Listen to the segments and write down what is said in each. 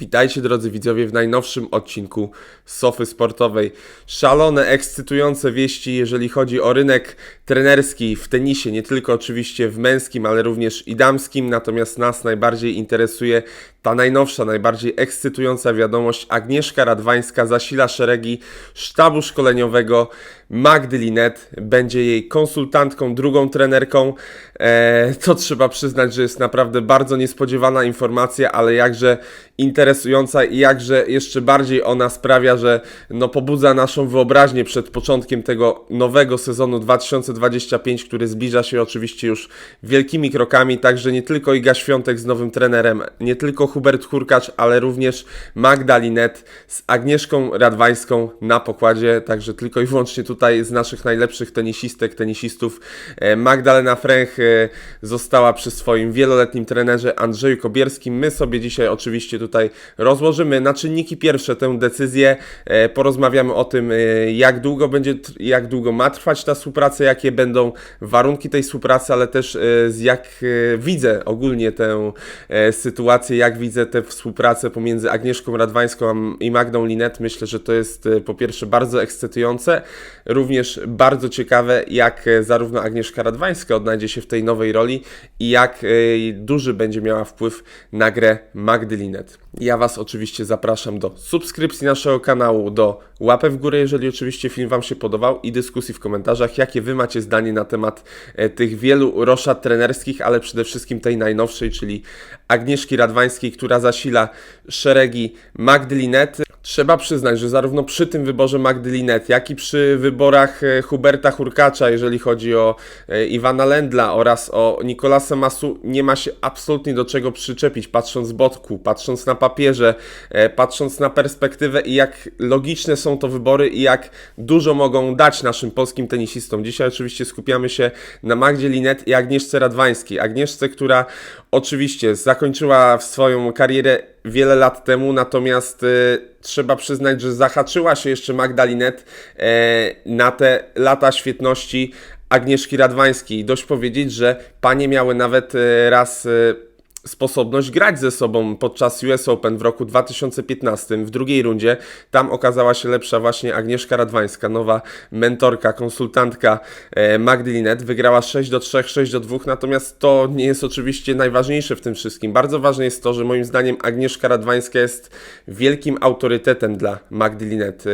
Witajcie drodzy widzowie w najnowszym odcinku Sofy Sportowej. Szalone, ekscytujące wieści, jeżeli chodzi o rynek trenerski w tenisie, nie tylko oczywiście w męskim, ale również i damskim. Natomiast nas najbardziej interesuje ta najnowsza, najbardziej ekscytująca wiadomość. Agnieszka Radwańska zasila szeregi sztabu szkoleniowego Magdy Linet. Będzie jej konsultantką, drugą trenerką. Eee, to trzeba przyznać, że jest naprawdę bardzo niespodziewana informacja, ale jakże interesująca i jakże jeszcze bardziej ona sprawia, że no pobudza naszą wyobraźnię przed początkiem tego nowego sezonu 2025, który zbliża się oczywiście już wielkimi krokami, także nie tylko Iga Świątek z nowym trenerem, nie tylko Hubert Hurkacz, ale również Magda Linet z Agnieszką Radwańską na pokładzie, także tylko i wyłącznie tutaj z naszych najlepszych tenisistek, tenisistów e, Magdalena Fręch e, została przy swoim wieloletnim trenerze Andrzeju Kobierskim. My sobie dzisiaj oczywiście tutaj rozłożymy na czynniki pierwsze tę decyzję, e, porozmawiamy o tym, jak długo będzie, jak długo ma trwać ta współpraca, jakie będą warunki tej współpracy, ale też z jak widzę ogólnie tę sytuację, jak widzę tę współpracę pomiędzy Agnieszką Radwańską i Magdą Linet. Myślę, że to jest po pierwsze bardzo ekscytujące, również bardzo ciekawe, jak zarówno Agnieszka Radwańska odnajdzie się w tej nowej roli i jak duży będzie miała wpływ na grę Magdy Linet. Ja Was oczywiście zapraszam do subskrypcji naszego kanału, do łapę w górę, jeżeli oczywiście film Wam się podobał i dyskusji w komentarzach, jakie Wy macie zdanie na temat e, tych wielu roszad trenerskich, ale przede wszystkim tej najnowszej, czyli Agnieszki Radwańskiej, która zasila szeregi Magdy Linet. Trzeba przyznać, że zarówno przy tym wyborze Magdy Linet, jak i przy wyborach e, Huberta Hurkacza, jeżeli chodzi o e, Iwana Lendla oraz o Nikolasa Masu, nie ma się absolutnie do czego przyczepić, patrząc z boku, patrząc na papierze, e, patrząc na perspektywę i jak logiczne są to wybory i jak dużo mogą dać naszym polskim tenisistom. Dzisiaj oczywiście skupiamy się na Magdzie Linet i Agnieszce Radwańskiej. Agnieszce, która oczywiście zakończyła swoją karierę wiele lat temu, natomiast y, trzeba przyznać, że zahaczyła się jeszcze Magda Linet y, na te lata świetności Agnieszki Radwańskiej. Dość powiedzieć, że panie miały nawet y, raz y, sposobność grać ze sobą podczas US Open w roku 2015 w drugiej rundzie. Tam okazała się lepsza właśnie Agnieszka Radwańska, nowa mentorka, konsultantka e, Magdy Linet. Wygrała 6 do 3, 6 do 2, natomiast to nie jest oczywiście najważniejsze w tym wszystkim. Bardzo ważne jest to, że moim zdaniem Agnieszka Radwańska jest wielkim autorytetem dla Magdy Linet. E,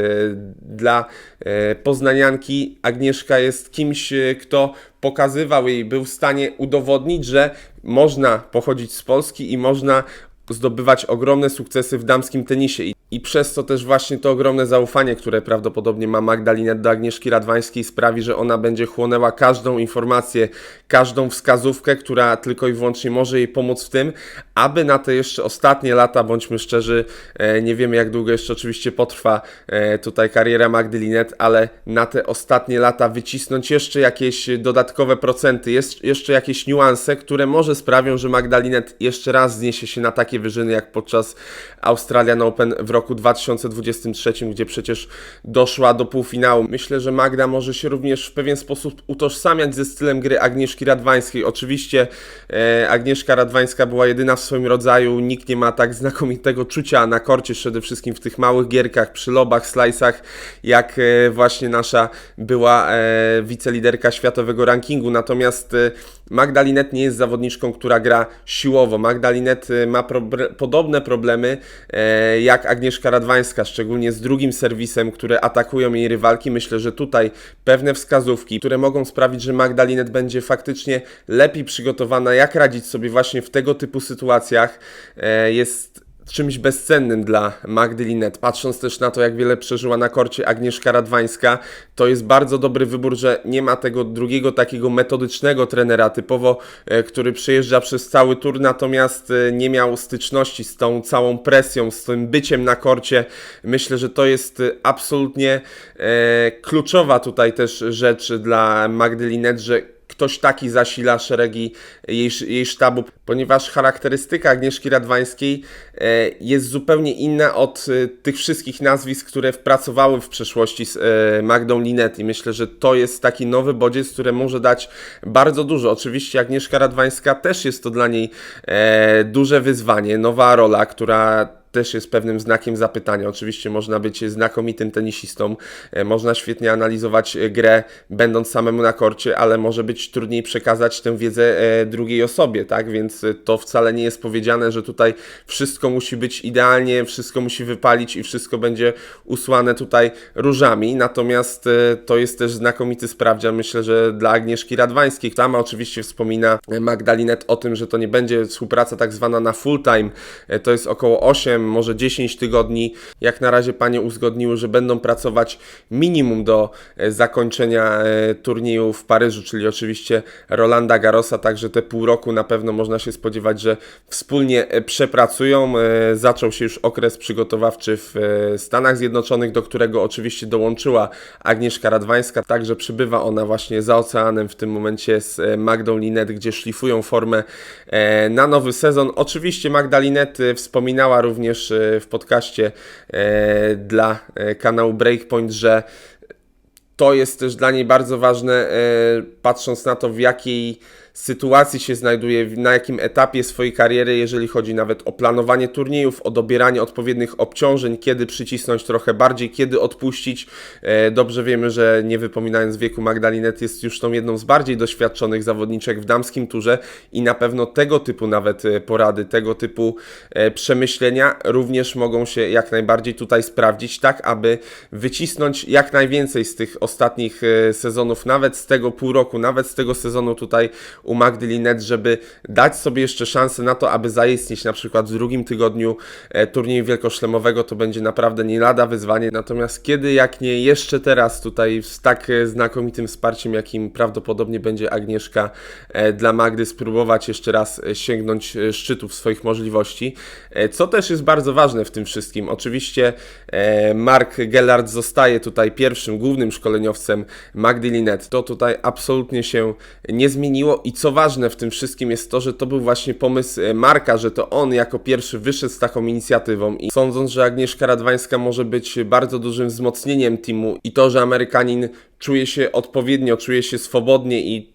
dla e, poznanianki Agnieszka jest kimś, kto pokazywał jej, był w stanie udowodnić, że można pochodzić z Polski i można zdobywać ogromne sukcesy w damskim tenisie. I przez to też właśnie to ogromne zaufanie, które prawdopodobnie ma Magdalena do Agnieszki Radwańskiej sprawi, że ona będzie chłonęła każdą informację, każdą wskazówkę, która tylko i wyłącznie może jej pomóc w tym, aby na te jeszcze ostatnie lata, bądźmy szczerzy, e, nie wiemy jak długo jeszcze oczywiście potrwa e, tutaj kariera Magdy Linet, ale na te ostatnie lata wycisnąć jeszcze jakieś dodatkowe procenty, jeszcze jakieś niuanse, które może sprawią, że Magda Linet jeszcze raz zniesie się na takie wyżyny jak podczas Australian Open w roku roku 2023, gdzie przecież doszła do półfinału. Myślę, że Magda może się również w pewien sposób utożsamiać ze stylem gry Agnieszki Radwańskiej. Oczywiście e, Agnieszka Radwańska była jedyna w swoim rodzaju, nikt nie ma tak znakomitego czucia na korcie, przede wszystkim w tych małych gierkach, przy lobach, slajsach, jak e, właśnie nasza była e, wiceliderka światowego rankingu. Natomiast e, Magda Linet nie jest zawodniczką, która gra siłowo. Magda Linet e, ma pro podobne problemy e, jak Agnieszka Agnieszka Radwańska, szczególnie z drugim serwisem, które atakują jej rywalki. Myślę, że tutaj pewne wskazówki, które mogą sprawić, że Magdalinet będzie faktycznie lepiej przygotowana, jak radzić sobie właśnie w tego typu sytuacjach, e, jest czymś bezcennym dla Magdy Linet. Patrząc też na to, jak wiele przeżyła na korcie Agnieszka Radwańska, to jest bardzo dobry wybór, że nie ma tego drugiego takiego metodycznego trenera typowo, e, który przejeżdża przez cały tur, natomiast e, nie miał styczności z tą całą presją, z tym byciem na korcie. Myślę, że to jest e, absolutnie kluczowa tutaj też rzecz dla Magdy Linet, że ktoś taki zasila szeregi jej, jej sztabu, ponieważ charakterystyka Agnieszki Radwańskiej e, jest zupełnie inna od e, tych wszystkich nazwisk, które pracowały w przeszłości z e, Magdą Linet i myślę, że to jest taki nowy bodziec, który może dać bardzo dużo. Oczywiście Agnieszka Radwańska też jest to dla niej duże wyzwanie, nowa rola, która też jest pewnym znakiem zapytania. Oczywiście można być znakomitym tenisistą, e, można świetnie analizować e, grę, będąc samemu na korcie, ale może być trudniej przekazać tę wiedzę e, drugiej osobie, tak? Więc to wcale nie jest powiedziane, że tutaj wszystko musi być idealnie, wszystko musi wypalić i wszystko będzie usłane tutaj różami. Natomiast to jest też znakomity sprawdzian, myślę, że dla Agnieszki Radwańskiej. Sama oczywiście wspomina Magdalinet o tym, że to nie będzie współpraca tak zwana na full time, to jest około 8 może 10 tygodni. Jak na razie panie uzgodniły, że będą pracować minimum do e, zakończenia e, turnieju w Paryżu, czyli oczywiście Rolanda Garrosa, także te pół roku na pewno można się spodziewać, że wspólnie e, przepracują. Zaczął się już okres przygotowawczy w Stanach Zjednoczonych, do którego oczywiście dołączyła Agnieszka Radwańska, także przybywa ona właśnie za oceanem w tym momencie z Magdą Linet, gdzie szlifują formę na nowy sezon. Oczywiście Magda Linet wspominała również również e, w podcaście e, dla e, kanału Breakpoint, że to jest też dla niej bardzo ważne, patrząc na to, w jakiej sytuacji się znajduje, na jakim etapie swojej kariery, jeżeli chodzi nawet o planowanie turniejów, o dobieranie odpowiednich obciążeń, kiedy przycisnąć trochę bardziej, kiedy odpuścić. E, dobrze wiemy, że nie wypominając wieku, Magdalinet jest już tą jedną z bardziej doświadczonych zawodniczek w damskim turze i na pewno tego typu nawet e, porady, tego typu e, przemyślenia również mogą się jak najbardziej tutaj sprawdzić, tak aby wycisnąć jak najwięcej z tych ostatnich sezonów, nawet z tego pół roku, nawet z tego sezonu tutaj u Magdy Linet, żeby dać sobie jeszcze szansę na to, aby zaistnieć na przykład w drugim tygodniu e, turnieju wielkoszlemowego, to będzie naprawdę nie lada wyzwanie. Natomiast kiedy, jak nie jeszcze teraz tutaj z tak e, znakomitym wsparciem, jakim prawdopodobnie będzie Agnieszka e, dla Magdy, spróbować jeszcze raz sięgnąć szczytów swoich możliwości. Co też jest bardzo ważne w tym wszystkim. Oczywiście Mark Gellard zostaje tutaj pierwszym, głównym szkoleniowcem Magdy Linet. To tutaj absolutnie się nie zmieniło i co ważne w tym wszystkim jest to, że to był właśnie pomysł e, Marka, że to on jako pierwszy wyszedł z taką inicjatywą i sądząc, że Agnieszka Radwańska może być bardzo dużym wzmocnieniem teamu i to, że Amerykanin czuje się odpowiednio, czuje się swobodnie i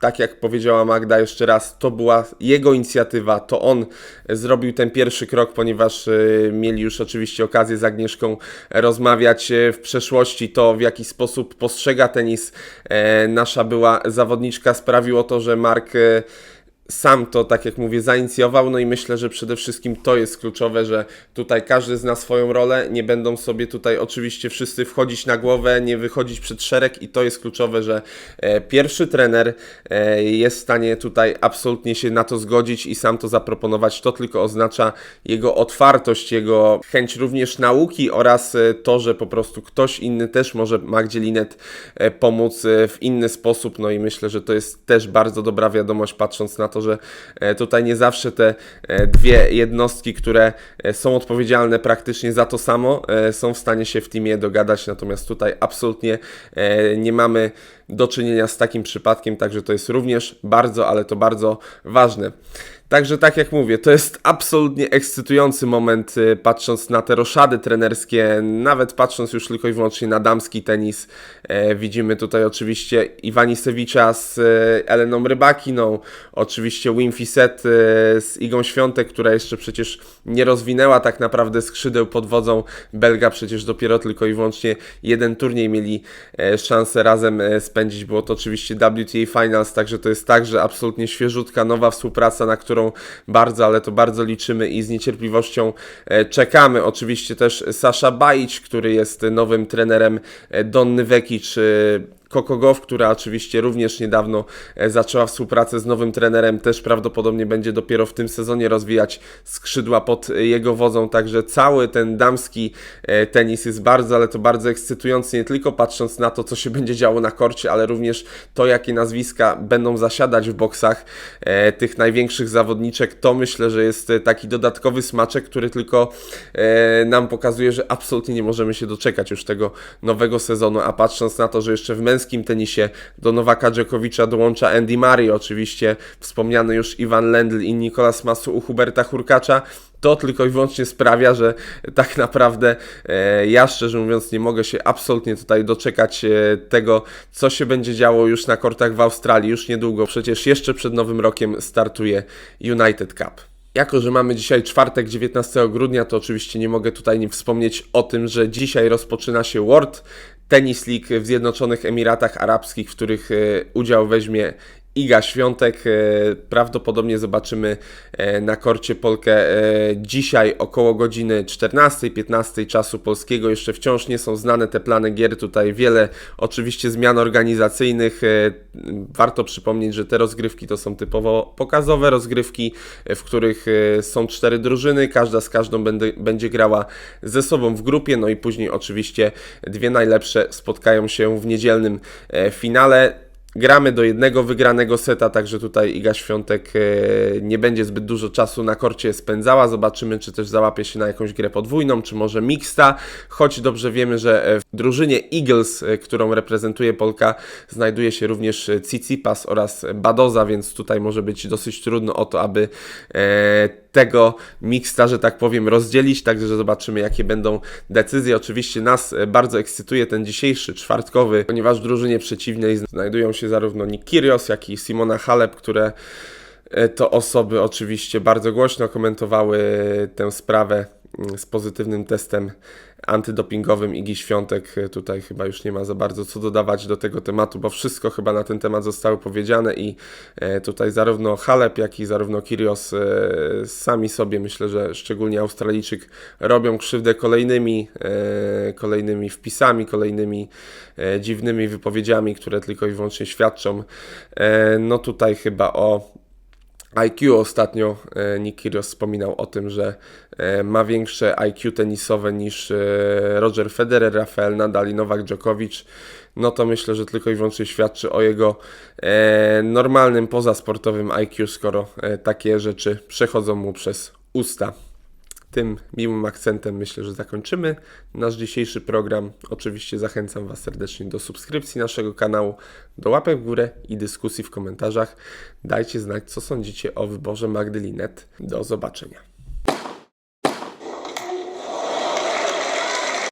tak jak powiedziała Magda jeszcze raz, to była jego inicjatywa, to on zrobił ten pierwszy krok, ponieważ e, mieli już oczywiście okazję z Agnieszką rozmawiać e, w przeszłości, to w jaki sposób postrzega tenis e, nasza była zawodniczka sprawiło to, że Mark sam to, tak jak mówię, zainicjował, no i myślę, że przede wszystkim to jest kluczowe, że tutaj każdy zna swoją rolę, nie będą sobie tutaj oczywiście wszyscy wchodzić na głowę, nie wychodzić przed szereg i to jest kluczowe, że e, pierwszy trener e, jest w stanie tutaj absolutnie się na to zgodzić i sam to zaproponować. To tylko oznacza jego otwartość, jego chęć również nauki oraz e, to, że po prostu ktoś inny też może Magdzie pomóc w inny sposób, no i myślę, że to jest też bardzo dobra wiadomość, patrząc na to, że e, tutaj nie zawsze te e, dwie jednostki, które e, są odpowiedzialne praktycznie za to samo, są w stanie się w teamie dogadać, natomiast tutaj absolutnie nie mamy do czynienia z takim przypadkiem, także to jest również bardzo, ale to bardzo ważne. Także tak jak mówię, to jest absolutnie ekscytujący moment, y, patrząc na te roszady trenerskie, nawet patrząc już tylko i wyłącznie na damski tenis. E, widzimy tutaj oczywiście Iwanisewicza z e, Eleną Rybakiną, oczywiście Wimfiset e, z Igą Świątek, która jeszcze przecież nie rozwinęła tak naprawdę skrzydeł pod wodzą Belga, przecież dopiero tylko i wyłącznie jeden turniej mieli e, szansę razem e, spędzić. Było to oczywiście WTA Finals, także to jest tak, że absolutnie świeżutka, nowa współpraca, na którą bardzo, ale to bardzo liczymy i z niecierpliwością e, czekamy. Oczywiście też Sasza Bajic, który jest nowym trenerem e, Donny Vekic, Kokogow, która oczywiście również niedawno e, zaczęła współpracę z nowym trenerem, też prawdopodobnie będzie dopiero w tym sezonie rozwijać skrzydła pod e, jego wodzą, także cały ten damski e, tenis jest bardzo, ale to bardzo ekscytujący, nie tylko patrząc na to, co się będzie działo na korcie, ale również to, jakie nazwiska będą zasiadać w boksach tych największych zawodniczek, to myślę, że jest taki dodatkowy smaczek, który tylko nam pokazuje, że absolutnie nie możemy się doczekać już tego nowego sezonu, a patrząc na to, że jeszcze w męskim męskim tenisie do Nowaka Dżokowicza dołącza Andy Murray, oczywiście wspomniany już Iwan Lendl i Nikolas Masu u Huberta Hurkacza. To tylko i wyłącznie sprawia, że tak naprawdę e, ja szczerze mówiąc nie mogę się absolutnie tutaj doczekać e, tego, co się będzie działo już na kortach w Australii już niedługo. Przecież jeszcze przed nowym rokiem startuje United Cup. Jako, że mamy dzisiaj czwartek, 19 grudnia, to oczywiście nie mogę tutaj nie wspomnieć o tym, że dzisiaj rozpoczyna się World Tennis League w Zjednoczonych Emiratach Arabskich, w których e, udział weźmie Iga Świątek. E, Prawdopodobnie zobaczymy e, na korcie Polkę e, dzisiaj około godziny 14-15 czasu polskiego. Jeszcze wciąż nie są znane te plany gier. Tutaj wiele oczywiście zmian organizacyjnych. Warto przypomnieć, że te rozgrywki to są typowo pokazowe rozgrywki, w których są cztery drużyny. Każda z każdą będę, będzie grała ze sobą w grupie. No i później oczywiście dwie najlepsze spotkają się w niedzielnym finale. Gramy do jednego wygranego seta, także tutaj Iga Świątek e, nie będzie zbyt dużo czasu na korcie spędzała. Zobaczymy, czy też załapie się na jakąś grę podwójną, czy może mixta. Choć dobrze wiemy, że e, w drużynie Eagles, e, którą reprezentuje Polka, znajduje się również Tsitsipas oraz Badoza, więc tutaj może być dosyć trudno o to, aby tego mixta, że tak powiem, rozdzielić, także zobaczymy, jakie będą decyzje. Oczywiście nas e, bardzo ekscytuje ten dzisiejszy, czwartkowy, ponieważ w drużynie przeciwnej znajdują się zarówno Nick Kyrgios, jak i Simona Halep, które e, to osoby oczywiście bardzo głośno komentowały tę sprawę z pozytywnym testem antydopingowym Igi Świątek. E, Tutaj chyba już nie ma za bardzo co dodawać do tego tematu, bo wszystko chyba na ten temat zostało powiedziane i e, tutaj zarówno Halep, jak i zarówno Kyrgios e, sami sobie, myślę, że szczególnie Australijczyk, robią krzywdę kolejnymi, kolejnymi wpisami, kolejnymi dziwnymi wypowiedziami, które tylko i wyłącznie świadczą no tutaj chyba o IQ ostatnio e, Nick wspominał o tym, że e, ma większe IQ tenisowe niż e, Roger Federer, Rafael Nadal i Nowak Djokovic. No to myślę, że tylko i wyłącznie świadczy o jego normalnym, pozasportowym IQ, skoro takie rzeczy przechodzą mu przez usta. Tym miłym akcentem myślę, że zakończymy nasz dzisiejszy program. Oczywiście zachęcam Was serdecznie do subskrypcji naszego kanału, do łapek w górę i dyskusji w komentarzach. Dajcie znać, co sądzicie o wyborze Magdy Linet. Do zobaczenia.